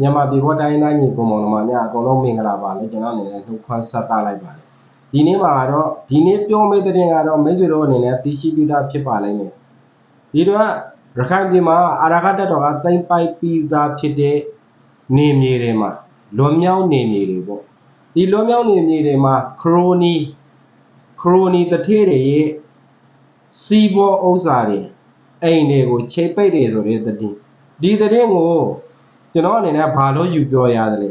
မြန်မာပြည်ပေါ်တိုင်းတိုင်းညီပုံမောင်နှမများအကုန်လုံးမင်္ဂလာပါလေကျွန်တော်အနေနဲ့နှုတ်ခွန်းဆက်တာလိုက်ပါတယ်ဒီနေ့မှာတော့ဒီနေ့ပြောမယ့်တဲ့တင်ကတော့မိတ်ဆွေတို့အနေနဲ့သိရှိပြီးသားဖြစ်ပါလိမ့်မယ်ဒီတော့ရခိုင်ပြည်မှာအာရခတက်တော်ကသိမ့်ပိုက်ပြီးသားဖြစ်တဲ့နေမြေတွေမှာလွန်မြောက်နေမြေတွေပေါ့ဒီလွန်မြောက်နေမြေတွေမှာခရိုနီခရိုနီတထေးတွေရဲ့စီးပေါ်ဥစ္စာတွေအိမ်တွေကိုချိန်ပိတ်တယ်ဆိုတဲ့တဲ့တင်ဒီတဲ့တင်ကို ကျွန်တော်အနေနဲ့ဘာလို့ယူပြောရတယ်လဲ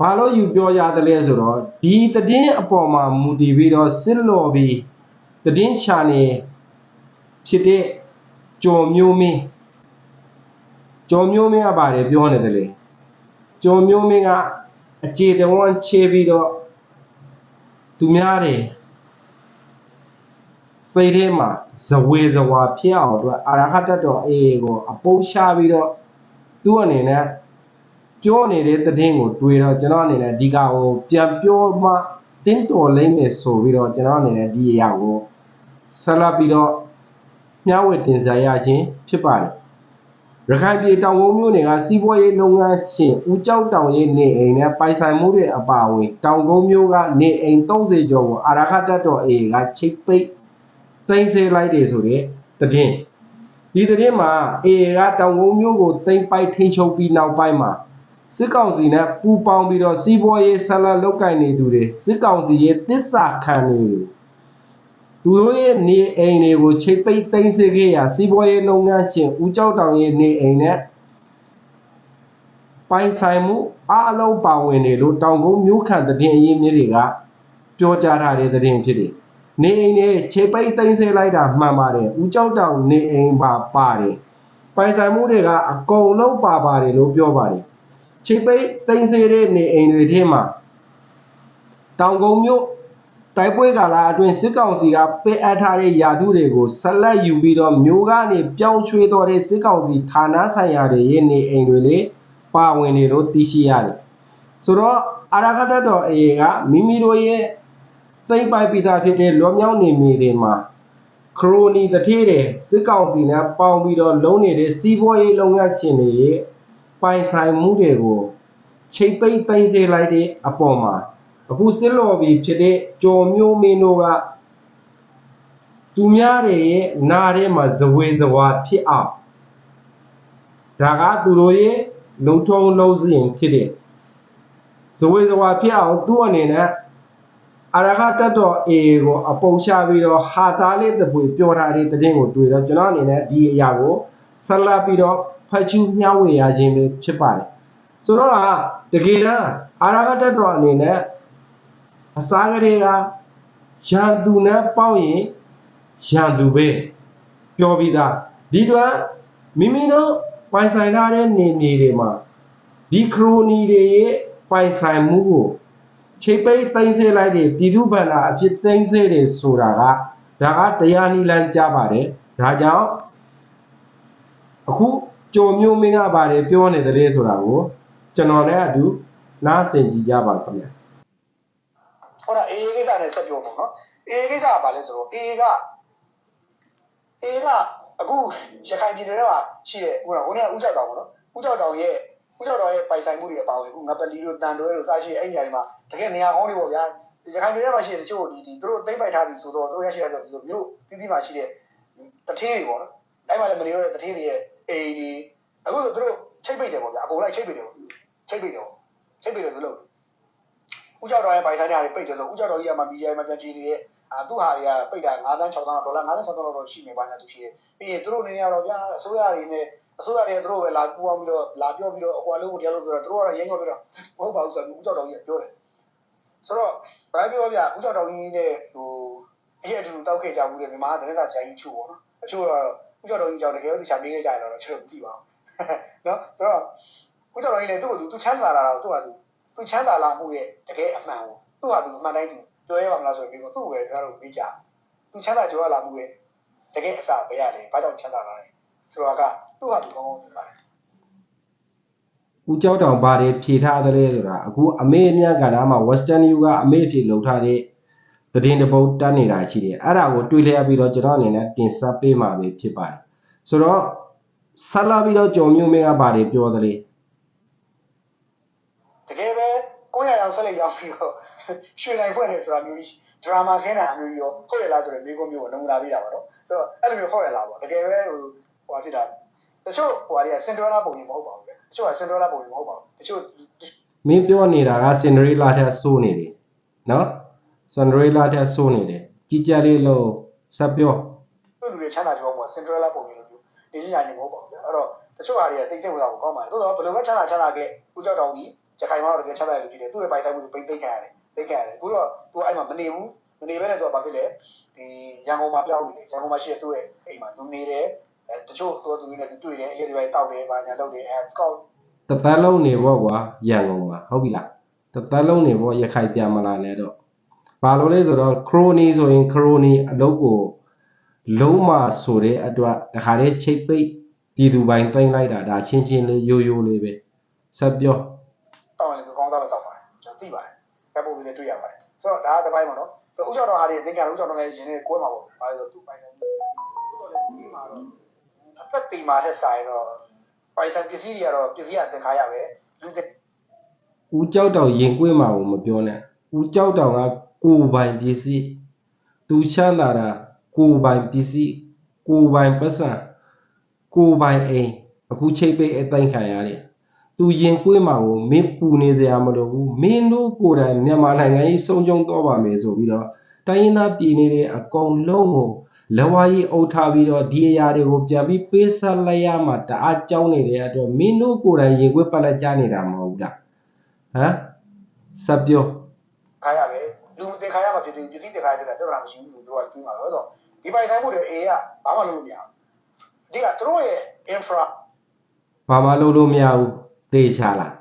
ဘာလို့ယူပြောရတယ်လဲဆိုတော့ဒီတည်င်းအပေါ်မှာမူတည်ပြီးတော့စစ်လော်ပြီးတည်င်းချာနေဖြစ်တဲ့ကြော်မျိုးမင်းကြော်မျိုးမင်းကပါတယ်ပြောနေတယ်လေကြော်မျိုးမင်းကအခြေတဝန်းချေပြီးတော့သူများတယ်စိတ်ထဲမှာဇဝေဇဝါဖြစ်အောင်အတွက်အာရဟတတ်တော်အေးကိုအပုတ်ချပြီးတော့ သူ့အနေနဲ့ပြောနေတဲ့သတင်းကိုတွေ့တော့ကျွန်တော်အနေနဲ့ဒီကဟိုပြန်ပြောမှတင်းတော်လိမ့်မယ်ဆိုပြီးတော့ကျွန်တော်အနေနဲ့ဒီအရာကိုဆက်လက်ပြီးတော့မျှဝေတင်ဆက်ရခြင်းဖြစ်ပါတယ်ရခိုင်ပြည်တောင်ကုန်းမြို့နယ်ကစီးပွားရေးလုပ်ငန်းရှင်ဦးကျောက်တောင်ရဲ့နေအိမ်နဲ့ပိုင်ဆိုင်မှုတွေအပါအဝင်တောင်ကုန်းမြို့ကနေအိမ်30ကျော်ကိုအာရခတက်တော်အေကချိတ်ပိတ်သိမ်းဆည်းလိုက်တယ်ဆိုတဲ့သတင်း ဒီသတင်းမှာအေကတောင်ကုန်းမျိုးကိုသိမ့်ပိုက်ထိန်ချုပ်ပြီးနောက်ပိုင်းမှာစစ်ကောင်စီနဲ့ပူးပေါင်းပြီးတော့စီးပွားရေးဆက်လက်လုပ်ကိုင်နေသူတွေစစ်ကောင်စီရဲ့တစ္ဆာခံနေသူသူတို့ရဲ့နေအိမ်တွေကိုချိတ်ပိတ်သိမ်းစစ်ခဲ့ရာစီးပွားရေးလုပ်ငန်းရှင်ဦးကျောက်တောင်ရဲ့နေအိမ်နဲ့ပိုင်ဆိုင်မှုအားလုံးပါဝင်နေလို့တောင်ကုန်းမျိုးခံသတင်းအရင်းမြစ်တွေကပြောကြားထားတဲ့သတင်းဖြစ်တယ်။ နေအိမ်နဲ့ခြေပိတ်သိမ်းဆည်းလိုက်တာမှန်ပါတယ်ဦးကျောက်တောင်နေအိမ်ပါပါတယ်ပိုင်ဆိုင်မှုတွေကအကုန်လုံးပါပါတယ်လို့ပြောပါတယ်ခြေပိတ်သိမ်းဆည်းတဲ့နေအိမ်တွေထဲမှာတောင်ကုန်းမြို့တိုက်ပွဲကာလအတွင်းစစ်ကောင်စီကပေးအပ်ထားတဲ့ယာတုတွေကိုဆက်လက်ယူပြီးတော့မြို့ကနေပြောင်းရွှေ့တော်တဲ့စစ်ကောင်စီဌာနဆိုင်ရာတွေရဲ့နေအိမ်တွေလေပါဝင်နေလို့သိရှိရတယ်ဆိုတော့အာရခတတ်တော်အေကမိမိတို့ရဲ့ သိမ့်ပိုက်ပြီးသားဖြစ်တဲ့လွန်မြောက်နေမြေတွေမှာခရိုနီတထေးတွေစစ်ကောင်စီနဲ့ပေါင်းပြီးတော့လုံးနေတဲ့စီးပွားရေးလုပ်ငန်းရှင်တွေရဲ့ပိုင်ဆိုင်မှုတွေကိုချိတ်ပိတ်သိမ်းစေလိုက်တဲ့အပေါ်မှာအခုစစ်လော်ဘီဖြစ်တဲ့ကြော်မျိုးမင်းတို့ကသူများတွေရဲ့နားထဲမှာဇဝေဇဝါဖြစ်အောင်ဒါကသူတို့ရဲ့လုံထုံလုံးစရင်ဖြစ်တဲ့ဇဝေဇဝါဖြစ်အောင်သူ့အနေနဲ့ အရဟတတ်တော်အေကိုအပုံချပြီးတော့ဟာသားလေးတပွေပြောထားတဲ့တဲ့င်းကိုတွေ့တော့ကျွန်တော်အနေနဲ့ဒီအရာကိုဆက်လက်ပြီးတော့ဖတ်ချူမျှဝေရခြင်းပဲဖြစ်ပါတယ်ဆိုတော့တကယ်တမ်းအရဟတတ်တော်အနေနဲ့အစားကလေးကရန်သူနဲ့ပေါင်းရင်ရန်သူပဲပြောပြီးသားဒီတော့မိမိတို့ပိုင်ဆိုင်ထားတဲ့နေမြေတွေမှာဒီခရိုနီတွေရဲ့ပိုင်ဆိုင်မှုကို ချိတ်ပိတ်သိမ်းဆည်းလိုက်တဲ့ပြည်သူ့ဗန္နာအဖြစ်သိမ်းဆည်းတယ်ဆိုတာကဒါကတရားနိလန်းကြပါတယ်ဒါကြောင့်အခုကြုံမျိုးမင်းကပါတယ်ပြောနေတယ်ဆိုတာကိုကျွန်တော်လည်းအတူနားဆင်ကြည့်ကြပါခင်ဗျာဟုတ်တာအေးကိစ္စနဲ့ဆက်ပြောပေါ့နော်အေးကိစ္စကဘာလဲဆိုတော့အေးကအေးကအခုရခိုင်ပြည်နယ်ထဲမှာရှိတဲ့ဟိုကဟိုနေ့ကဥကြောက်တောင်ပေါ့နော်ဥကြောက်တောင်ရဲ့ ဥကြောက်တောင်ရဲ့ပိုင်ဆိုင်မှုတွေအပါအဝင်အခုငပလီတို့တန်တွဲတို့စရှိတဲ့အဲ့ဒီနေရာတွေမှာတကယ်နေရာကောင်းတွေပေါ့ဗျာရခိုင်ပြည်နယ်ထဲမှာရှိတဲ့တချို့ဒီဒီသူတို့သိမ့်ပိုက်ထားသည်ဆိုတော့သူတို့ရရှိတဲ့ဆိုမျိုးတိတိမှာရှိတဲ့တထင်းတွေပေါ့နော်အဲ့မှာလည်းမနေတော့တဲ့တထင်းတွေရဲ့အေးဒီအခုဆိုသူတို့ချိတ်ပိတ်တယ်ပေါ့ဗျာအကုန်လိုက်ချိတ်ပိတ်တယ်ပေါ့ချိတ်ပိတ်တယ်ပေါ့ချိတ်ပိတ်တယ်ဆိုလို့ဥကြောက်တော်ရဲ့ပိုင်ဆိုင်တွေပိတ်တယ်ဆိုဥကြောက်တော်ကြီးကမှမီဒီယာမှာပြန်ကြည့်နေတဲ့အာသူ့ဟာတွေကပိတ်တာ9တန်း6တန်းဒေါ်လာ9တန်း6တန်းတော့ရှိနေပါညာသူရှိတယ်ပြီးရင်သူတို့အနေနဲ့ကတော့ဗျာအစိုးရတွေနဲ့ အစိုးရတွေသူတို့ပဲလာပူအောင်ပြီးတော့လာပြောပြီးတော့အကွာလုံးကိုတရားလို့ပြောတော့သူတို့ကတော့ရင်းရောပြီးတော့မဟုတ်ပါဘူးဆိုတော့ဥကြောက်တော်ကြီးကပြောတယ်ဆိုတော့ဘာပြောဗျာဥကြောက်တော်ကြီးနဲ့ဟိုအဲ့အတူတူတောက်ခဲ့ကြဘူးလေမြန်မာသတင်းစာဆရာကြီးချို့ပေါ့နော်အချို့တော့ဥကြောက်တော်ကြီးကြောင့်တကယ်လို့တခြားပေးခဲ့ကြရတော့ကျွန်တော်မသိပါဘူးနော်ဆိုတော့ဥကြောက်တော်ကြီးလည်းသူ့ကိုသူချမ်းသာလာတော့သူ့ဟာသူသူချမ်းသာလာမှုရဲ့တကယ်အမှန်ကိုသူ့ဟာသူအမှန်တိုင်းသူပြောရပါမလားဆိုပြီးတော့သူ့ပဲကျွန်တော်တို့မေးကြသူချမ်းသာကြွားလာမှုရဲ့တကယ်အစပဲရလေဘာကြောင့်ချမ်းသာလာလဲဆိုတာက သူ့ဟာသူကောင်းကောင်းသိပါတယ်ဦးကျောက်တောင်ဘာတွေဖြေထားသလဲဆိုတာအခုအမေအမြတ်ကဏ္ဍမှာ Western U ကအမေအဖြေလှုပ်ထားတဲ့သတင်းတစ်ပုဒ်တက်နေတာရှိတယ်အဲ့ဒါကိုတွေ့လျက်ပြီးတော့ကျွန်တော်အနေနဲ့တင်ဆက်ပေးမှာပဲဖြစ်ပါတယ်ဆိုတော့ဆက်လာပြီးတော့ကြော်မျိုးမင်းကဘာတွေပြောသလဲဆက်လက်ရောက်ပြီးတော့ရွှေနိုင်ဖွင့်နေဆိုတာမျိုးကြီးဒရာမာခင်းတာမျိုးကြီးရောဟုတ်ရလားဆိုတော့မိကုန်းမျိုးကိုနမူနာပေးတာပါနော်ဆိုတော့အဲ့လိုမျိုးဟုတ်ရလားပေါ့တကယ်ပဲဟိုဟိုဖြစ်တာ တချို့ဟိုဟာတွေကစင်ဒရလာပုံကြီးမဟုတ်ပါဘူးလေတချို့ကစင်ဒရလာပုံကြီးမဟုတ်ပါဘူးတချို့မင်းပြောနေတာကစင်ဒရီလာထက်ဆိုးနေတယ်နော်စင်ဒရီလာထက်ဆိုးနေတယ်ကြီးကြပ်လေးလို့ဆက်ပြောလူတွေချမ်းသာကြပါဘောစင်ဒရလာပုံကြီးလိုမျိုးနေချင်းညာချင်းမဟုတ်ပါဘူးအဲ့တော့တချို့ဟာတွေကသိစိတ်ဝင်စားဖို့ကောင်းပါတယ်သို့တော့ဘယ်လိုပဲချမ်းသာချမ်းသာခဲ့ဦးကြောက်တောင်ကြီးရခိုင်မှာတော့တကယ်ချမ်းသာရလို့ဖြစ်တယ်သူ့ရဲ့ပိုင်ဆိုင်မှုတွေပိတ်သိမ်းခံရတယ်သိမ်းခံရတယ်အခုတော့သူအဲ့မှာမနေဘူးမနေဘဲနဲ့သူကဘာဖြစ်လဲဒီရန်ကုန်မှာပြောင်းနေတယ်ရန်ကုန်မှာရှိတဲ့သူ့ရဲ့အိမ်မှာသူနေတယ် အဲတချို့သူသူနဲ့သူတွေ့တယ်အဲ့ဒီပိုင်းတောက်တယ်ဘာညာလုပ်တယ်အဲကောက်တသက်လုံးနေပေါ့ကွာရန်ကုန်မှာဟုတ်ပြီလားတသက်လုံးနေပေါ့ရခိုင်ပြန်မလာနဲ့တော့ဘာလို့လဲဆိုတော့ခရိုနီဆိုရင်ခရိုနီအလုပ်ကိုလုံးမဆိုတဲ့အတွက်တခါတည်းချိတ်ပိတ်ပြည်သူပိုင်းသိမ့်လိုက်တာဒါချင်းချင်းလေးရိုးရိုးလေးပဲဆက်ပြောတောက်ရင်သူကောင်းစားပဲတောက်ပါတယ်ကျွန်တော်သိပါတယ်ကပ်ဖို့ပြီးလည်းတွေ့ရပါတယ်ဆိုတော့ဒါကတစ်ပိုင်းပေါ့နော်ဆိုတော့ဦးကျော်တော်ဟာဒီအသင်္ကြန်ဦးကျော်တော်လည်းရင်းနေကိုယ်မှာပေါ့ဘာလို့ဆိုသူ့ပိုင်တယ်ဦးကျော်လည်းဒီမှာတော့အ သက်တီမှာတဲ့ဆိုင်တော့ပိုင်ဆိုင်ပစ္စည်းတွေကတော့ပစ္စည်းအသင်္ခါရပဲလူတွေဦးကြောက်တောင်ရင်ကွင်းမှာကိုမပြောနဲ့ဦးကြောက်တောင်ကကိုယ်ပိုင်ပစ္စည်းသူချမ်းသာတာကိုယ်ပိုင်ပစ္စည်းကိုယ်ပိုင်ပတ်စံကိုယ်ပိုင်အိမ်အခုချိတ်ပိတ်အသိမ့်ခံရတယ်သူရင်ကွင်းမှာကိုမင်းပူနေစရာမလိုဘူးမင်းတို့ကိုယ်တိုင်မြန်မာနိုင်ငံကြီးစုံကြုံတော့ပါမယ်ဆိုပြီးတော့တိုင်းရင်းသားပြည်နေတဲ့အကုန်လုံးကို လက်ဝါးကြီးအုပ်ထားပြီးတော့ဒီအရာတွေကိုပြန်ပြီးပေးဆက်လိုက်ရမှာတအားကြောင်းနေတဲ့အတွက်မင်းတို့ကိုယ်တိုင်ရင်ကွင်းပတ်လက်ကြနေတာမဟုတ်ဘူးလားဟမ်စပ်ပြောခါရပဲလူသင်္ခါရမှာဖြစ်တယ်ပစ္စည်းသင်္ခါရဖြစ်တာပြဿနာမရှိဘူးသူတို့ကပြီးမှာပဲဆိုတော့ဒီပိုင်ဆိုင်မှုတွေအေးကဘာမှလုပ်လို့မရဘူးဒီကသူတို့ရဲ့ infra ဘာမှလုပ်လို့မရဘူးသေချာလား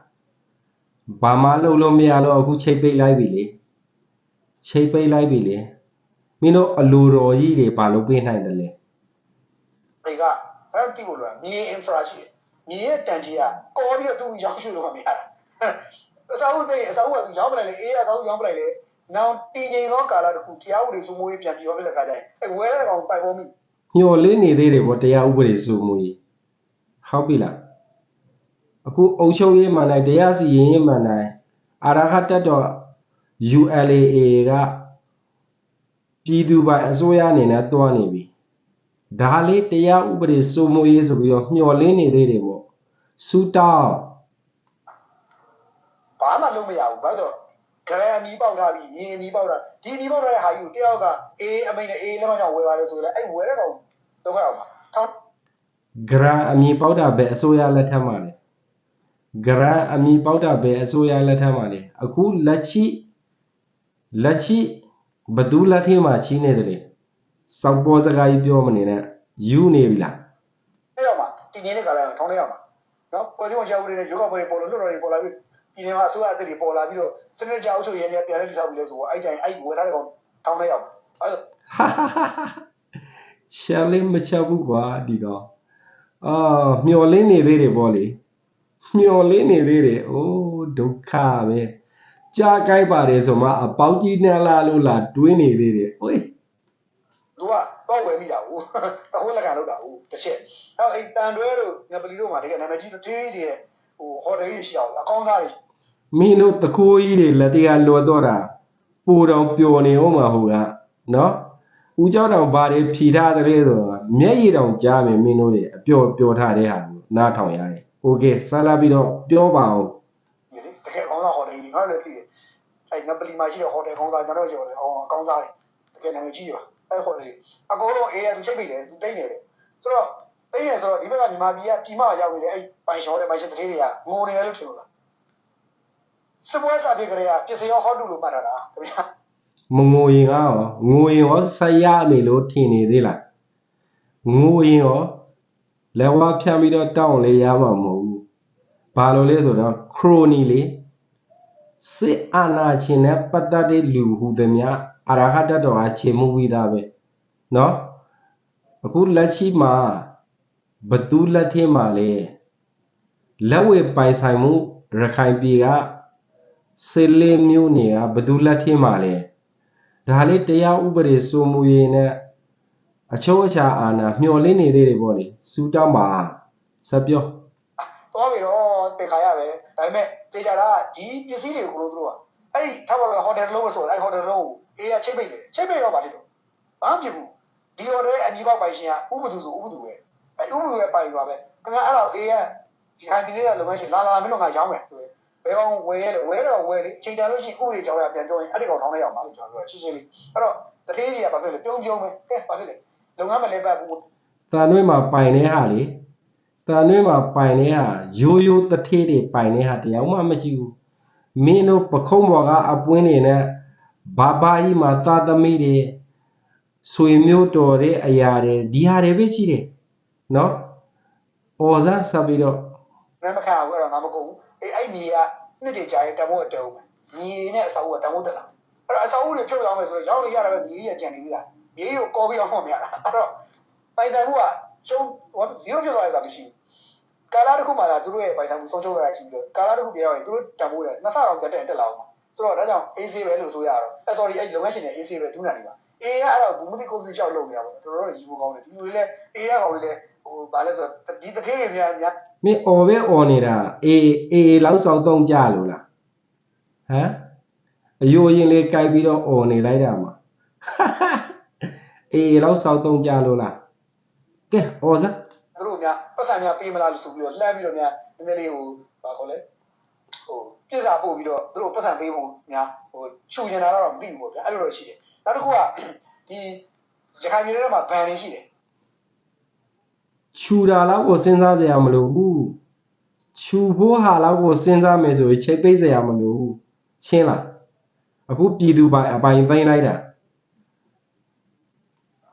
ဘာမှလုပ်လို့မရတော့အခုချိတ်ပိတ်လိုက်ပြီလေချိတ်ပိတ်လိုက်ပြီလေ မင်းတို့အလိုတော်ကြီးတွေဘာလို့ပေးနိုင်တယ်လဲတွေကအဲ့တိဖို့လို့မြေ infra ရှိတယ်မြေရဲ့တန်ကြီးကကောပြီးတော့တူရောက်ရှုလို့မရတာအစာဥသိအစာဥကသူရောက်ပလိုက်လေအေးအစာဥရောက်ပလိုက်လေနောင်တည်ငြိမ်သောကာလတစ်ခုတရားဥပဒေစိုးမိုးရေးပြန်ပြီးတော့ပြလက်ခါကျရင်အဲဝဲတဲ့ကောင်ပိုက်ပေါ်မိညှော်လင်းနေသေးတယ်ဗောတရားဥပဒေစိုးမှုကြီးဟုတ်ပြီလားအခုအုပ်ချုပ်ရေးမှန်တိုင်းတရားစီရင်ရေးမှန်တိုင်းအာရဟတက်တော် ULAA က ပြည်သူပိုင်အစိုးရအနေနဲ့တွားနေပြီဒါလေးတရားဥပဒေစိုးမိုးရေးဆိုပြီးတော့မျှော်လင်းနေသေးတယ်ဗောစူတောင်းဘာမှလုပ်မရဘူးဘာလို့ဂရအမီပေါက်ထားပြီးမြေအမီပေါက်တာဒီအမီပေါက်ထားတဲ့ဟာကြီးကိုတယောက်ကအေးအမိန်နဲ့အေးလက်မကြောင့်ဝယ်ပါလို့ဆိုရင်အဲ့ဝယ်တဲ့ကောင်တော့ခါအောင်ပါထောင်းဂရန်အမည်ပေါက်တာပဲအစိုးရလက်ထက်မှာလေဂရန်အမည်ပေါက်တာပဲအစိုးရလက်ထက်မှာလေအခုလက်ချိလက်ချိ ဘသူလက်ထဲမှာချီးနေတယ်လေစောက်ပေါ်စကားကြီးပြောမနေနဲ့ယူနေပြီလားအဲ့ရောက်မှာတည်ငြိမ်တဲ့ကာလကထောင်းလိုက်အောင်ပါနော်ကိုယ်စီဝင်ချောက်တွေနဲ့ယောဂပွဲပေါ်လို့လွတ်တော်တွေပေါ်လာပြီးပြည်နယ်မှာအစိုးရအသစ်တွေပေါ်လာပြီးတော့စနစ်ကြောက်ချုပ်ရေးနဲ့ပြန်လဲတိဆောက်ပြီးလဲဆိုတော့အဲ့တိုင်အဲ့ဝယ်ထားတဲ့ကောင်ထောင်းလိုက်အောင်ပါအဲ့ဟာဟာဟာဟာချက်လေးမချက်ဘူးကွာဒီကောင်အာမျော်လင်းနေသေးတယ်ဗောလေမျော်လင်းနေသေးတယ်အိုးဒုက္ခပဲ ကြားကြိုက်ပါတယ်ဆိုမှအပေါင်းကြီးနဲ့လာလို့လာတွေးနေသေးတယ်ဟိုး သူကတော့ဝယ်မိတာဘူးတဟိုးလက်ခံလောက်တာဘူးတစ်ချက်အဲ့အဲ့တန်တွဲတို့ငပလီတို့မှာတကယ်နာမည်ကြီးသေးသေးတွေဟိုဟိုတယ်ကြီးရှိအောင်အကောင်းစားတွေ မင်းတို့တကိုးကြီးတွေလက်တရားလော်တော့တာပူတော်ပျော်နေအောင်မှာဟုတ်ကနော်ဦးเจ้าတောင်ဘာတွေဖြီထားတဲ့လဲဆိုတော့မျက်ရည်တောင်ကြားမယ်မင်းတို့တွေအပျော်ပျော်ထားတဲ့ဟာကိုနားထောင်ရတယ်โอเคဆလာပြီးတော့ပြောပါအောင် ဒီလေတကယ်ကောင်းစားဟိုတယ်ကြီးငါလည်းသိတယ် အဲ့ငပလီမှာရှိတဲ့ဟိုတယ်ကောင်းစားကျွန်တော်ကျော်တယ်အော်ကောင်းစားတယ်တကယ်နာမည်ကြီးပါအဲ့ဟိုတယ်အကောလုံးအေးရသူချိတ်မိတယ်သူတိတ်နေတယ်ဆိုတော့တိတ်နေဆိုတော့ဒီဘက်ကမြန်မာပြည်ကပြည်မရောက်နေတယ်အဲ့ပိုင်ရှောတဲ့ပိုင်ရှင်တတိတွေကငိုနေတယ်လို့ထင်လို့လားစပွဲစာပြေကလေးကပြည့်စရောဟောတူလို့မှတ်ထားတာခင်ဗျာမငိုရင်ကရောငိုရင်ရောဆက်ရမယ်လို့ထင်နေသေးလားငိုရင်ရောလက်ဝါးဖြန့်ပြီးတော့တောင်းလေရမှာမဟုတ်ဘူးဘာလို့လဲဆိုတော့ခရိုနီလေ စစ်အာဏာရှင်နဲ့ပတ်သက်တဲ့လူဟူသည်များအရာဂတတော်ကခြေမှုပြီးသားပဲเนาะအခုလက်ရှိမှာဘသူလက်ထဲမှာလဲလက်ဝဲပိုင်ဆိုင်မှုရခိုင်ပြည်ကစေလေးမျိုးနေကဘသူလက်ထဲမှာလဲ ဒါလေးတရားဥပဒေစိုးမိုးရေးနဲ့အချိုးအချာအာဏာမျှော်လင့်နေသေးတယ်ပေါ့လေစူတောင်းပါဆက်ပြော သွားပြီတော့ ော့ တေခါရပဲဒါပေမဲ့တေချာတာဒီပစ္စည်းတွေကိုကိုလိုတို့ကထားပါတော့ဟိုတယ်လုံးဆိုအဲ့ဟိုတယ်လုံးအေးကချိတ်ပိတ်တယ်ချိတ်ပိတ်တော့ဗာဖြစ်တော့ဘာမှဖြစ်ဘူးဒီဟိုတယ်အညီပေါက်ပိုင်ရှင်ကဥပဒူဆိုဥပဒူပဲအဲ့ဥပဒူရဲ့ပိုင်ပါပဲခင်ဗျာအဲ့တော့အေးကဒီဟန်ဒီလေးကလုပ်ငန်းရှင်လာလာမင်းတို့ငါရောင်းမယ်ဆိုရင်ဘယ်ကောင်ဝယ်ရဲဝယ်တော့ဝယ်လေချိန်တန်လို့ရှိဥပဒေကြောင်းရပြန်ပြောရင်အဲ့ဒီကောင်ထောင်းလိုက်အောင်ပါလို့ကျွန်တော်ပြောရှင်းရှင်းလေးအဲ့တော့တထေးကြီးကဘာဖြစ်လဲပြုံးပြုံးပဲကဲဘာဖြစ်လဲလုပ်ငန်းမလဲပတ်ဘူးတန်နှွေးမှာပိုင်တဲ့ဟာလေ တန်နှွေးမှာပိုင်တဲ့ဟာရိုးရိုးတထေးတွေပိုင်တဲ့ဟာတရားမှမရှိဘူးမင်းတို့ပခုံးဘော်ကအပွင့်နေနဲ့ဘာဘာကြီးမှာသာသမီတွေဆွေမျိုးတော်တဲ့အရာတွေဒီဟာတွေပဲရှိတယ်နော်။အော်စားဆက်ပြီးတော့ငါမခံဘူးအဲ့တော့ငါမကုန်ဘူးအဲ့အဲ့မြေကနှစ်တည်းကြာရင်တမိုးတုံးမြေနဲ့အစာအုပ်ကတမိုးတက်လာအဲ့တော့အစာအုပ်တွေဖြုတ်လောင်းမယ်ဆိုတော့ရောင်းလို့ရတာပဲမြေကြီးကကြံနေသေးတာမြေကြီးကိုကော်ပြီးအောင်မရတာအဲ့တော့ပိုင်ဆိုင်မှုကကျုံဟို0ဖြစ်သွားတယ်ဆိုတာမရှိဘူး ကာလာတစ်ခုမှသာသူတို့ရဲ့ပိုင်ဆိုင်မှုဆုံးရှုံးရတာရှိပြီးတော့ကာလာတစ်ခုပြောင်းရင်သူတို့တန်ဖိုးတယ်နှစ်ဆတော့တက်တက်လာအောင်ဆိုတော့ဒါကြောင့် AC ပဲလို့ဆိုရတော့အဲ sorry အဲ့လုပ်ငန်းရှင်တွေ AC ပဲဒူးနာနေပါအေးကအဲ့တော့ဘူးမသိကိုပြချောက်လုပ်နေရပါတော့တော်တော်ရီဖို့ကောင်းတယ်ဒီလိုလေအေးကကောင်လေဟိုဘာလဲဆိုတော့ဒီတထေးတွေများများမင်းအော်ပဲအော်နေတာအေးအေးလောက်ဆောင်တော့ကြလို့လားဟမ်အယိုးရင်လေးကြိုက်ပြီးတော့အော်နေလိုက်တာမှာအေးလောက်ဆောင်တော့ကြလို့လားကဲအော်စားသူတို့ များပတ်စံများပေးမလားလို့ဆိုပြီးတော့လှမ်းပြီးတော့များနည်းနည်းလေးဟိုဘာခေါ်လဲဟိုပြစ်စာပို့ပြီးတော့သူတို့ပတ်စံပေးဖို့များဟိုချူနေတာတော့မသိဘူးပေါ့ဗျာအဲ့လိုတော့ရှိတယ်နောက်တစ်ခုကဒီရခိုင်ပြည်နယ်ထဲမှာဘန်တွေရှိတယ်ခြူတာလောက်ကိုစဉ်းစားကြရမလို့ဘူးခြူဖို့ဟာလောက်ကိုစဉ်းစားမယ်ဆိုရင်ချိတ်ပိတ်စရာမလိုဘူးချင်းလားအခုပြည်သူပိုင်အပိုင်သိမ်းလိုက်တာ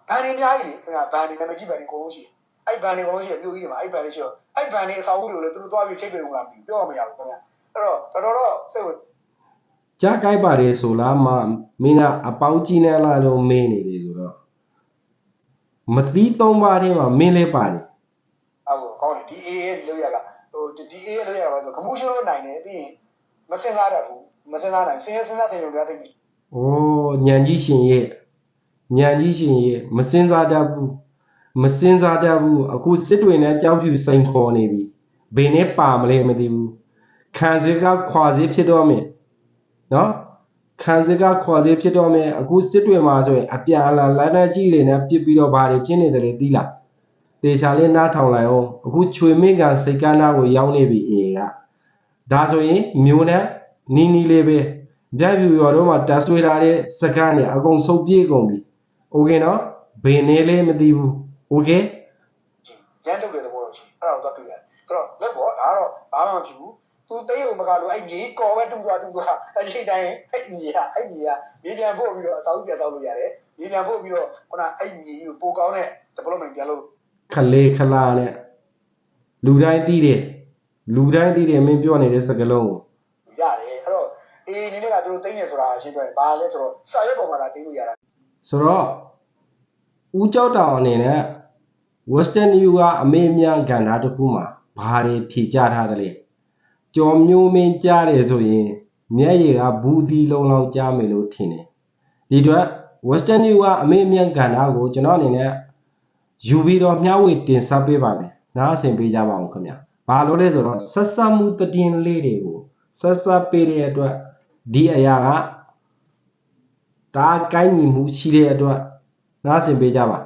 ဘန်တွေအများကြီးလေခင်ဗျာဘန်တွေလည်းမကြည့်ဘန်တွေအကုန်လုံးရှိတယ် အဲ့ဘန်တွေအကုန်လုံးရှိတယ်မြို့ကြီးတွေမှာအဲ့ဘန်တွေရှိတော့အဲ့ဘန်တွေအဆောင်အုပ်တွေကိုလည်းသူတို့သွားပြီးချိတ်ပေးလို့လားမသိဘူးပြောရမရဘူးခင်ဗျာအဲ့တော့တော်တော်တော့စိတ်ဝင်ကြားကြိုက်ပါတယ်ဆိုလားမမင်းကအပေါင်းကြီးနေလားလို့မင်းနေတယ်ဆိုတော့မသီးသုံးပါးထဲမှာမင်းလည်းပါတယ်အဲ့ဟိုကောင်းတယ်ဒီ AA လောက်ရကဟိုဒီ AA လောက်ရပါဆိုခမှုရှင်းလို့နိုင်တယ်ပြီးရင်မစင်စားတတ်ဘူးမစင်စားနိုင်စင်ရစင်စားစင်ရုံတွေတိတ်ပြီ။အိုးညံကြီးရှင်ရဲ့ညံကြီးရှင်ရဲ့မစင်စားတတ်ဘူး မစင်စားတတ်ဘူးအခုစစ်တွေနဲ့ကြောက်ဖြူစိန်ခေါ်နေပြီဘယ်နဲ့ပါမလဲမသိဘူးခံစစ်ကခွာစစ်ဖြစ်တော့မယ်နော်ခံစစ်ကခွာစစ်ဖြစ်တော့မယ်အခုစစ်တွေမှာဆိုရင်အပြန်အလှန်လမ်းနဲ့ကြီးတွေနဲ့ပြစ်ပြီးတော့ဘာတွေဖြစ်နေတယ်လဲသိလားတေချာလေးနားထောင်လိုက်အောင်အခုချွေမင်းကန်စိတ်ကန်းသားကိုရောက်နေပြီအေကဒါဆိုရင်မျိုးနဲ့နီးနီးလေးပဲပြပြူရောတော့မှတက်ဆွေးထားတဲ့စကန်တွေအကုန်စုပ်ပြေးကုန်ပြီ။ Okay နော်။ဘယ်နေလဲမသိဘူး။ Okay ရမ်းထုတ်တဲ့သဘောတော့ရှိအဲ့ဒါကိုသွားတွေ့ရတယ်ဆိုတော့လက်ပေါ်ဒါကတော့ဘာမှမဖြစ်ဘူးသူတိတ်ုံမကလို့အဲ့မြေကော်ပဲတူသွားတူသွားအချိန်တိုင်းအဲ့မြေကအဲ့မြေကမြေပြန်ဖို့ပြီးတော့အစာအုပ်ပြန်ဆောက်လို့ရတယ်မြေပြန်ဖို့ပြီးတော့ခုနအဲ့မြေကြီးကိုပိုကောင်းတဲ့ development ပြန်လို့ခလေးခလာနဲ့လူတိုင်းသိတယ်။လူတိုင်းသိတယ်မင်းပြောနေတဲ့စကားလုံးကိုရတယ်အဲ့တော့အေးနည်းနည်းကသူတို့တိတ်နေဆိုတာရှင်းပြရင်ဘာလဲဆိုတော့စာရွက်ပေါ်မှာသာတိတ်လို့ရတာဆိုတော့ ဦးကြောက်တောင်အနေနဲ့ Western New ကအမေအများကဏ္ဍတစ်ခုမှာဘာတွေဖြေကြထားသလဲ။ကြော်မျိုးမင်းကြားတယ်ဆိုရင်မျက်ရည်ကဘူးသီးလုံးလောက်ကြားမယ်လို့ထင်တယ်။ဒီအတွက် Western New ကအမေအများကဏ္ဍကိုကျွန်တော်အနေနဲ့ယူပြီးတော့မျှဝေတင်ဆက်ပေးပါမယ်။နားအဆင်ပေးကြပါအောင်ခင်ဗျာ။ဘာလို့လဲဆိုတော့ဆက်ဆက်မှုတည်င်းလေးတွေကိုဆက်ဆက်ပေးတဲ့အတွက်ဒီအရာကဒါကိုင်းညီမှုရှိတဲ့အတွက် နားအဆင်ပေးကြပါ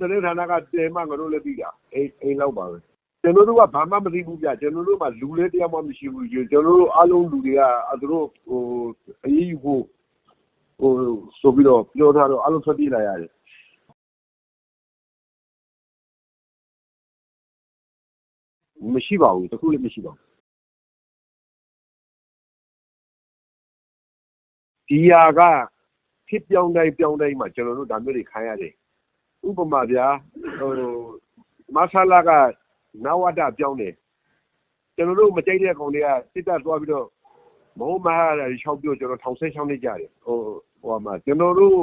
တရင်ဌာနကတဲမှငါတို့လည်းသိတာအိမ်အိမ်လောက်ပါပဲကျွန်တော်တို့ကဘာမှမသိဘူးဗျကျွန်တော်တို့ကလူလေးတရားမှမရှိဘူးကျွန်တော်တို့အားလုံးလူတွေကအဲသူတို့ဟိုအရေးယူဖို့ဟိုဆိုပြီးတော့ပြောထားတော့အားလုံးထွက်ပြေးလာရတယ်မရှိပါဘူးတခုလည်းမရှိပါဘူး ဒီဟာကဖြစ်ပြောင်းတိုင်းပြောင်းတိုင်းမှာကျွန်တော်တို့ဒါမျိုးတွေခံရတယ်ဥပမာဗျာဟိုမဆလာကနဝတပြောင်းတယ်ကျွန်တော်တို့မကြိုက်တဲ့ကောင်တွေကစစ်တပ်သွားပြီးတော့မဟုတ်မဟာရရှောက်ပြောကျွန်တော်ထောင်ဆက်ရှောင်းနေကြတယ်ဟိုဟိုမှာကျွန်တော်တို့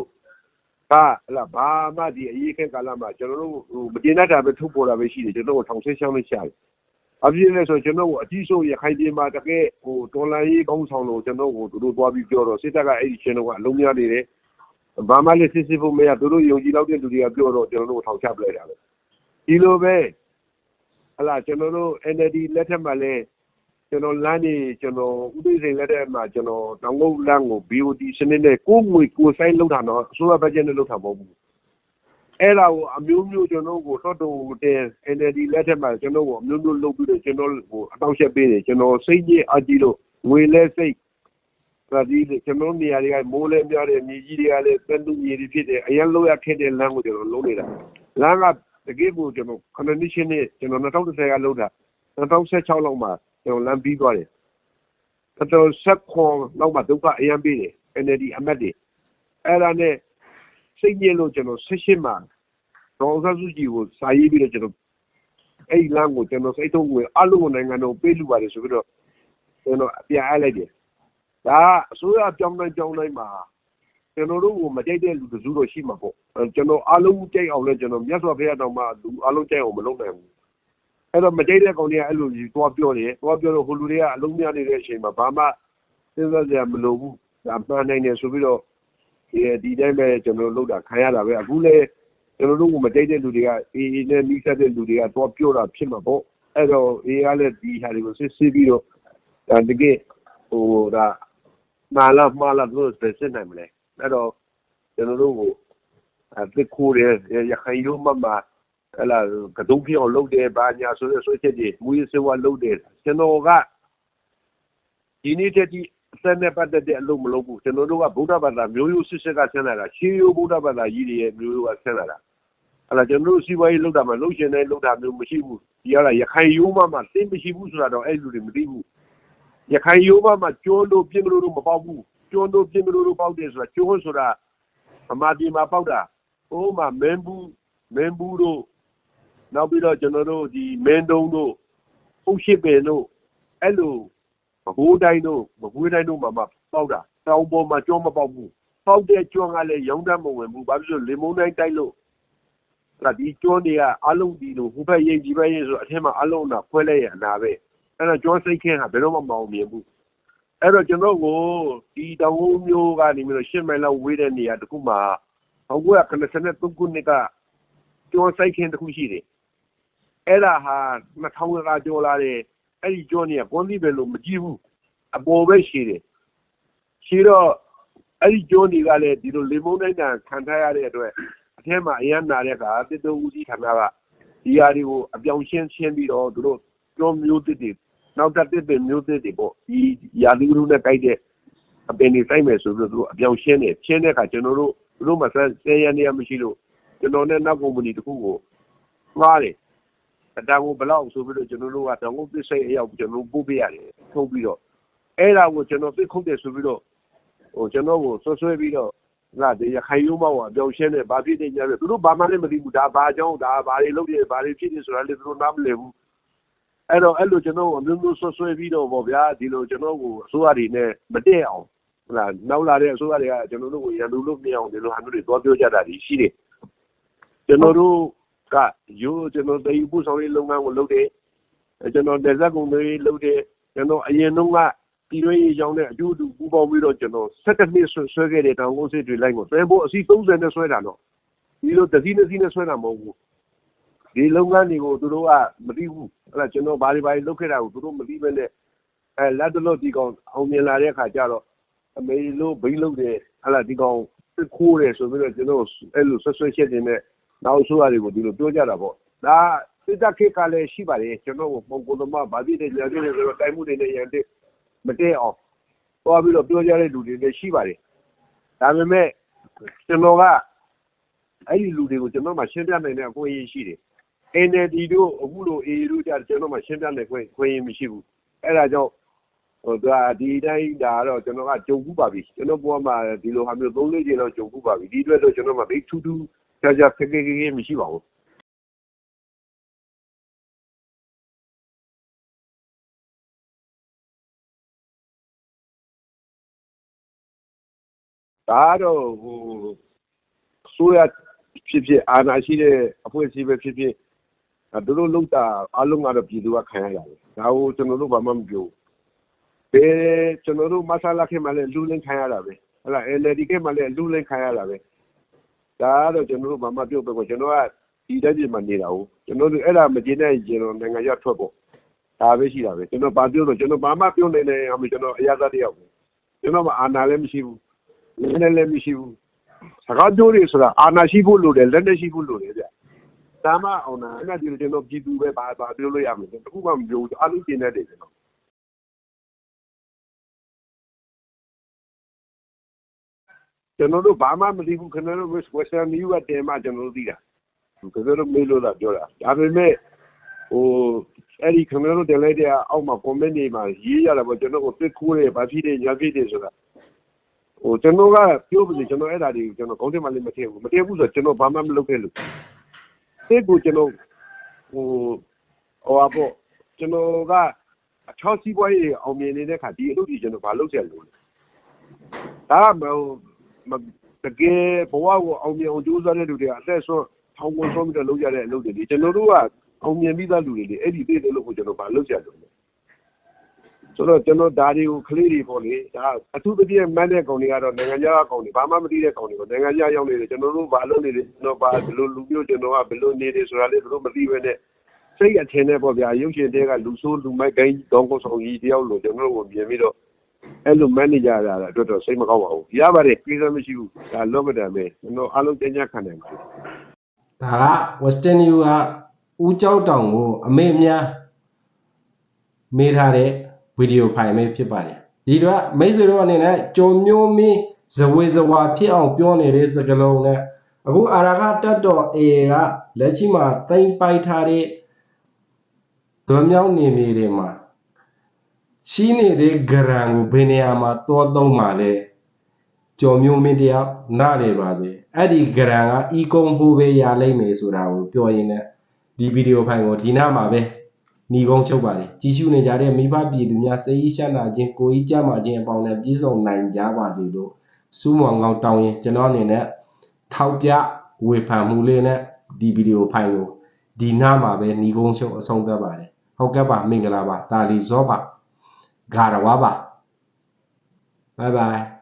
ကဟလာဘာမှဒီအရေးခဲကာလမှာကျွန်တော်တို့ဟိုမတင်တတ်တာပဲထုတ်ပေါ်တာပဲရှိတယ်ကျွန်တော်တို့ထောင်ဆက်ရှောင်းနေရှာတယ် အပြည့်နဲ့ဆိုကျွန်တော်တို့အကြီးဆုံးရခိုင်ပြည်မှာတကယ်ဟိုတော်လိုင်းရေးကောင်းဆောင်လို့ကျွန်တော်တို့တို့သွားပြီးပြောတော့စစ်တပ်ကအဲ့ဒီချင်းတော့ကအလုံးများနေတယ်ဘာမှလည်းစစ်စစ်ဖို့မရသူတို့ယုံကြည်လောက်တဲ့လူတွေကပြောတော့ကျွန်တော်တို့ထောင်ချပလိုက်တာပဲဒီလိုပဲဟလာကျွန်တော်တို့ NLD လက်ထက်မှာလည်းကျွန်တော်လမ်းနေကျွန်တော်ဥပဒေစိန်လက်ထက်မှာကျွန်တော်တောင်ကုတ်လမ်းကို BOT စနစ်နဲ့ကိုငွေကိုဆိုင်လောက်တာတော့အစိုးရဘတ်ဂျက်နဲ့လောက်တာမဟုတ်ဘူး အဲ့ဒါကိုအမျိုးမျိုးကျွန်တော်ကိုတော့တော့တဲ့ NLD လက်ထက်မှာကျွန်တော်ကိုအမျိုးမျိုးလုပ်ပြီးတော့ကျွန်တော်ကိုအတောက်ချက်ပေးတယ်ကျွန်တော်စိတ်ကြီးအကြည့်လို့ငွေလဲစိတ်ဒါဒီကျွန်တော်နေရာတွေကမိုးလဲများတယ်မြေကြီးတွေကလည်းတက်လူမြေတွေဖြစ်တယ်အရင်လောက်ရခက်တဲ့လမ်းကိုကျွန်တော်လုံးနေတာလမ်းကတကယ်ကိုကျွန်တော်ခဏနည်းချင်းနဲ့ကျွန်တော်2010ကလောက်တာ2016လောက်မှာကျွန်တော်လမ်းပြီးသွားတယ်တော်တော်ဆက်ခွန်လောက်မှဒုက္ခအရင်ပြီးတယ် NLD အမတ်တွေအဲ့ဒါနဲ့ စိတ်ညစ်လို့ကျွန်တော်ဆက်ရှင်းမှာတော့ဆစုကြီးကိုစာရေးပြီးတော့ကျွန်တော်အဲ့ဒီလမ်းကိုကျွန်တော်စိတ်ထုံးကိုအလုံးကိုနိုင်ငံတော်ပေးလူပါတယ်ဆိုပြီးတော့ကျွန်တော်အပြအားလိုက်တယ်ဒါအစိုးရပြောင်းတိုင်းပြောင်းတိုင်းမှာကျွန်တော်တို့ကိုမကြိုက်တဲ့လူတစုတော့ရှိမှာပေါ့အဲ့ကျွန်တော်အလုံးကြိုက်အောင်လဲကျွန်တော်မြတ်စွာဘုရားတော်မှာလူအလုံးကြိုက်အောင်မလုပ်နိုင်ဘူးအဲ့တော့မကြိုက်တဲ့ကောင်တွေကအဲ့လိုကြီးသွားပြောတယ်သွားပြောတော့ဟိုလူတွေကအလုံးများနေတဲ့အချိန်မှာဘာမှစဉ်းစားကြမလိုဘူးဒါမှန်နိုင်တယ်ဆိုပြီးတော့ ဒီဒီတိုင်းပဲကျွန်တော်လုပ်တာခံရတာပဲအခုလဲကျွန်တော်တို့ကမကြိုက်တဲ့လူတွေကအေးအေးနဲ့နှိစက်တဲ့လူတွေကသွားပြောတာဖြစ်မှာပေါ့အဲ့တော့အေးကလည်းဒီဟာတွေကိုစစ်စစ်ပြီးတော့ဒါတကယ်ဟိုဒါမာလာမာလာလို့စစ်နိုင်မလဲအဲ့တော့ကျွန်တော်တို့ကိုအသစ်ခိုးတယ်ရခိုင်ရိုးမမအဲ့လာကတုံးပြောင်းလုပ်တယ်ဘာညာဆိုတဲ့ဆိုချက်တွေမူရစေဝါလုပ်တယ်ကျွန်တော်ကဒီနေ့တည်း ဆက်နဲ့ပတ်သက်တဲ့အလုပ်မလုပ်ဘူးကျွန်တော်တို့ကဗုဒ္ဓဘာသာမျိုးရိုးစစ်စစ်ကဆင်းလာတာရှေးရိုးဗုဒ္ဓဘာသာကြီးတွေရဲ့မျိုးရိုးကဆင်းလာတာအဲ့ဒါကျွန်တော်တို့စီးပွားရေးလုပ်တာမှလုပ်ရှင်တိုင်းလုပ်တာမျိုးမရှိဘူးဒီကရခိုင်ရိုးမမှာသိမရှိဘူးဆိုတာတော့အဲ့လူတွေမသိဘူးရခိုင်ရိုးမမှာကျွန်းတို့ပြင်းကလေးတို့မပေါက်ဘူးကျွန်းတို့ပြင်းကလေးတို့ပေါက်တယ်ဆိုတာကျွန်းဆိုတာအမာဒီမှာပေါက်တာဟိုမှာမင်းဘူးမင်းဘူးတို့နောက်ပြီးတော့ကျွန်တော်တို့ဒီမင်းတုံးတို့အုတ်ရှိပင်တို့အဲ့လို မဘိုးတိုင်းတို့မကွေးတိုင်းတို့မှာမှပေါက်တာတောင်ပေါ်မှာကြောမပေါက်ဘူးပေါက်တဲ့ကျွန်းကလည်းရောင်းတတ်မဝင်ဘူးဘာဖြစ်လို့လေမုန်တိုင်းတိုက်လို့အဲ့ဒါဒီကျွန်းတွေကအလုံးဒီလိုဟိုဘက်ရိပ်ဒီဘက်ရိပ်ဆိုအထက်မှာအလုံးတာခွဲလိုက်ရအနာပဲအဲ့တော့ကျွန်းစိတ်ခင်းဟာဘယ်တော့မှမအောင်မြင်ဘူးအဲ့တော့ကျွန်တော်ကိုဒီတောင်ကုန်းမျိုးကနေပြီးတော့ရှစ်မိုင်လောက်ဝေးတဲ့နေရာတခုမှာ1993ခုနှစ်ကကျွန်းစိတ်ခင်းတစ်ခုရှိတယ်အဲ့ဒါဟာ2000ကကျော်လာတယ် အဲ့ဒီကျွန်းကြီးကကွန်တိပဲလို့မကြည့်ဘူးအပေါ်ပဲရှိတယ်ရှိတော့အဲ့ဒီကျွန်းကြီးကလည်းဒီလိုလေမုန်တိုင်းတန်ခံထားရတဲ့အတွက်အထက်မှာအရန်နာတဲ့ကတစ်တုံဦးကြီးဌာနကဒီဟာတွေကိုအပြောင်းရှင်းရှင်းပြီးတော့သူတို့ကျွန်းမျိုးတစ်တွေနောက်တစ်တစ်ပင်မျိုးတစ်တွေပေါ့ဒီရာသီဥတုနဲ့တိုက်တဲ့အပင်တွေစိုက်မယ်ဆိုပြီးတော့သူတို့အပြောင်းရှင်းတယ်ရှင်းတဲ့အခါကျွန်တော်တို့သူတို့မှဆယ်ရနေရမရှိလို့ကျွန်တော်နဲ့နောက်ကုမ္ပဏီတစ်ခုကိုငှားတယ်အ တန်ကိုဘလောက်ဆိုပြီးတော့ကျွန်တော်တို့ကတောင်ကုန်းပစ္စည်းအရောက်ကျွန်တော်ပို့ပေးရတယ်ထုတ်ပြီးတော့အဲ့ဒါကိုကျွန်တော်သိခုတ်တယ်ဆိုပြီးတော့ဟိုကျွန်တော်ကိုဆွဆွဲပြီးတော့ငါဒီရခိုင်ရိုးမောက်အပြောင်းရှင်းတယ်ဘာဖြစ်နေကြလဲသူတို့ဘာမှလည်းမသိဘူးဒါဘာအကြောင်းဒါဘာတွေလုပ်တယ်ဘာတွေဖြစ်နေဆိုတာလည်းသူတို့နားမလည်ဘူးအဲ့တော့အဲ့လိုကျွန်တော်အမျိုးမျိုးဆွဆွဲပြီးတော့ဗောဗျာဒီလိုကျွန်တော်ကိုအစိုးရတွေနဲ့မတည့်အောင်ဟုတ်လားနောက်လာတဲ့အစိုးရတွေကကျွန်တော်တို့ကိုရန်သူလို့မရအောင်ဒီလိုဟာမျိုးတွေသွားပြောကြတာဒီရှိတယ်ကျွန်တော်တို့ ကရိုးကျွန်တော်တည်ဖို့ဆောင်ရေးလုပ်ငန်းကိုလုပ်တယ်ကျွန်တော်ဒေဇက်ကုန်တွေလုပ်တယ်ကျွန်တော်အရင်တုန်းကပြည်တွင်းရေးရောင်းတဲ့အကျိုးတူပူပေါင်းပြီးတော့ကျွန်တော်17နှစ်ဆွဲခဲ့တဲ့တောင်ကုန်းစစ်တွေလိုက်ကိုဆွဲဖို့အစီ30နဲ့ဆွဲတာတော့ဒီလိုတစည်းနှစ်စီးနဲ့ဆွဲတာမဟုတ်ဘူးဒီလုပ်ငန်းတွေကိုသူတို့ကမသိဘူးအဲ့ဒါကျွန်တော်ဘာတွေဘာတွေလုပ်ခဲ့တာကိုသူတို့မသိဘဲနဲ့အဲလက်တလို့ဒီကောင်အောင်မြင်လာတဲ့အခါကျတော့အမေလို့ဘိန်းလုပ်တယ်အဲ့ဒါဒီကောင်ခိုးတယ်ဆိုပြီးတော့ကျွန်တော်အဲ့လိုဆွဆွချက်တွေနဲ့ နောက်ဆိုရတယ်ကိုဒီလိုပြောကြတာပေါ့ဒါစစ်တပ်ခေတ်ကလည်းရှိပါတယ်ကျွန်တော်ပုံကိုယ်သမားဗာတိတဲ့ညာတဲ့ဆိုတော့တိုင်မှုတွေနဲ့ရန်တဲ့မတည့်အောင်သွားပြီးတော့ပြောကြတဲ့လူတွေလည်းရှိပါတယ်ဒါပေမဲ့ကျွန်တော်ကအဲ့ဒီလူတွေကိုကျွန်တော်မှရှင်းပြနိုင်တဲ့အခွင့်အရေးရှိတယ် NLD တို့အခုလို AA တို့ကြကျွန်တော်မှရှင်းပြနိုင်ခွင့်ခွင့်ရမရှိဘူးအဲ့ဒါကြောင့်ဟိုဒါဒီတိုင်းဒါတော့ကျွန်တော်ကကြုံဘူးပါပြီကျွန်တော်ဘဝမှာဒီလိုဟာမျိုး၃၄ချိန်လောက်ကြုံဘူးပါပြီဒီအတွက်တော့ကျွန်တော်မှဘိထူးထူး ကြာကြာခက်ခဲခဲမရှိပါဘူးဒါတော့ဟိုဆိုရဖြစ်ဖြစ်အာဏာရှိတဲ့အဖွဲ့အစည်းပဲဖြစ်ဖြစ်သူတို့လောက်တာအလုံးကတော့ပြည်သူကခံရရတယ်ဒါကိုကျွန်တော်တို့ဘာမှမပြောဘယ်ကျွန်တော်တို့မဆလာခေမှလည်းလူလင်းခံရတာပဲဟလာ LD ခေမှလည်းလူလင်းခံရတာပဲ ဒါကတော့ကျွန်တော်တို့ဘာမှပြောပဲကျွန်တော်ကဒီတိုင်းပြည်မှာနေတာဟုတ်ကျွန်တော်တို့အဲ့ဒါမကျင်းတဲ့ကျွန်တော်နိုင်ငံရထွက်ပေါ့ဒါပဲရှိတာပဲကျွန်တော်ဘာပြောတော့ကျွန်တော်ဘာမှပြောနေနေအောင်ကျွန်တော်အရသာတယောက်ပဲကျွန်တော်မှအာဏာလည်းမရှိဘူးလက်နဲ့လည်းမရှိဘူးစကားပြောနေဆိုတာအာဏာရှိဖို့လိုတယ်လက်နဲ့ရှိဖို့လိုတယ်ဗျဒါမှအောင်နာအဲ့ဒါဒီကျွန်တော်ပြည်သူပဲဘာဘာပြောလို့ရမလဲတခုမှမပြောဘူးအားလုံးကျင်တတ်တယ်ကျွန်တော် ကျွန်တော်တို့ဘာမှမသိဘူးခင်ဗျားတို့ Western New ကတင်မှကျွန်တော်တို့သိတာခင်ဗျားတို့မေးလို့လာပြောတာဒါပေမဲ့ဟိုအဲ့ဒီခင်ဗျားတို့တင်လိုက်တဲ့အောက်မှာ comment တွေမှာရေးရတာပေါ့ကျွန်တော်ကိုသိခိုးတယ်ဘာဖြစ်တယ်ညာဖြစ်တယ်ဆိုတာဟိုကျွန်တော်ကပြောပါစေကျွန်တော်အဲ့ဒါတွေကိုကျွန်တော်ခေါင်းထဲမှာလည်းမထည့်ဘူးမထည့်ဘူးဆိုတော့ကျွန်တော်ဘာမှမလုပ်ခဲ့လို့သိကိုကျွန်တော်ဟိုဟိုအပေါ့ကျွန်တော်ကအချောစီးပွားရေးအောင်မြင်နေတဲ့ခါဒီအလုပ်ကြီးကျွန်တော်ဘာလုပ်ချက်လို့လဲဒါကမဟုတ်မ တကယ်ဘဝကိုအောင်မြင်အောင်ကြိုးစားတဲ့လူတွေကအသက်ဆုံးထောင်ကုန်ဆုံးပြီးတော့လုပ်ကြတဲ့အလုပ်တွေဒီကျွန်တော်တို့ကအောင်မြင်ပြီးသားလူတွေလေအဲ့ဒီသိတဲ့လို့ကိုကျွန်တော်ဘာလုပ်ချက်လို့လဲဆိုတော့ကျွန်တော်ဒါတွေကိုကလေးတွေပေါ့လေဒါအထူးသဖြင့်မန်းတဲ့ကောင်တွေကတော့နိုင်ငံခြားကောင်တွေဘာမှမသိတဲ့ကောင်တွေပေါ့နိုင်ငံခြားရောက်နေတယ်ကျွန်တော်တို့ဘာလုပ်နေလဲကျွန်တော်ဘာဘယ်လိုလူမျိုးကျွန်တော်ကဘယ်လိုနေတယ်ဆိုတာလေတို့မသိဘဲနဲ့စိတ်အထင်နဲ့ပေါ့ဗျာရုပ်ရှင်တွေကလူဆိုးလူမိုက်ကိုင်းကောင်းကောင်းဆောင်ကြီးတယောက်လို့ကျွန်တော်တို့ကိုမြင်ပြီးတော့ အဲ့လို manager ရတာအတွက်တော့စိတ်မကောင်းပါဘူးရပါတယ်ကိစ္စမရှိဘူးဒါလောကဒံပဲကျွန်တော်အားလုံးကျဉ်းကျခံနိုင်ပါတယ်ဒါက Western New ကဦးကျောက်တောင်ကိုအမေအများမေးထားတဲ့ဗီဒီယိုဖိုင်ပဲဖြစ်ပါတယ်ဒီတော့မိတ်ဆွေတို့အနေနဲ့ကြုံမျိုးမင်းဇဝေဇဝါဖြစ်အောင်ပြောနေတဲ့စကားလုံးနဲ့အခုအာရခတက်တော် AA ကလက်ရှိမှာတိမ့်ပိုက်ထားတဲ့ဒွန်မြောင်းနေနေတွေမှာ ချီးနေတဲ့ဂရန်ကိုဘယ်နေရာမှာတောသုံးမှာလဲကြော်မျိုးမင်းတယောက်နားလေပါစေအဲ့ဒီဂရန်ကအီကုံဖို့ပဲရလိမ့်မယ်ဆိုတာကိုပြောရင်းနဲ့ဒီဗီဒီယိုဖိုင်ကိုဒီနားမှာပဲညီကုန်းချုပ်ပါလေကြီးစုနေကြတဲ့မိဘပြည်သူများစိတ်ဤရှမ်းနာခြင်းကိုယ်ဤကြမှာခြင်းအပေါင်းနဲ့ပြည့်စုံနိုင်ကြပါစေလို့စူးမောင်ကောင်းတောင်းရင်ကျွန်တော်အနေနဲ့ထောက်ပြဝေဖန်မှုလေးနဲ့ဒီဗီဒီယိုဖိုင်ကိုဒီနားမှာပဲညီကုန်းချုပ်အဆုံးသတ်ပါတယ်ဟုတ်ကဲ့ပါမင်္ဂလာပါတာလီဇောပါ ဂါရဝါပါ bye bye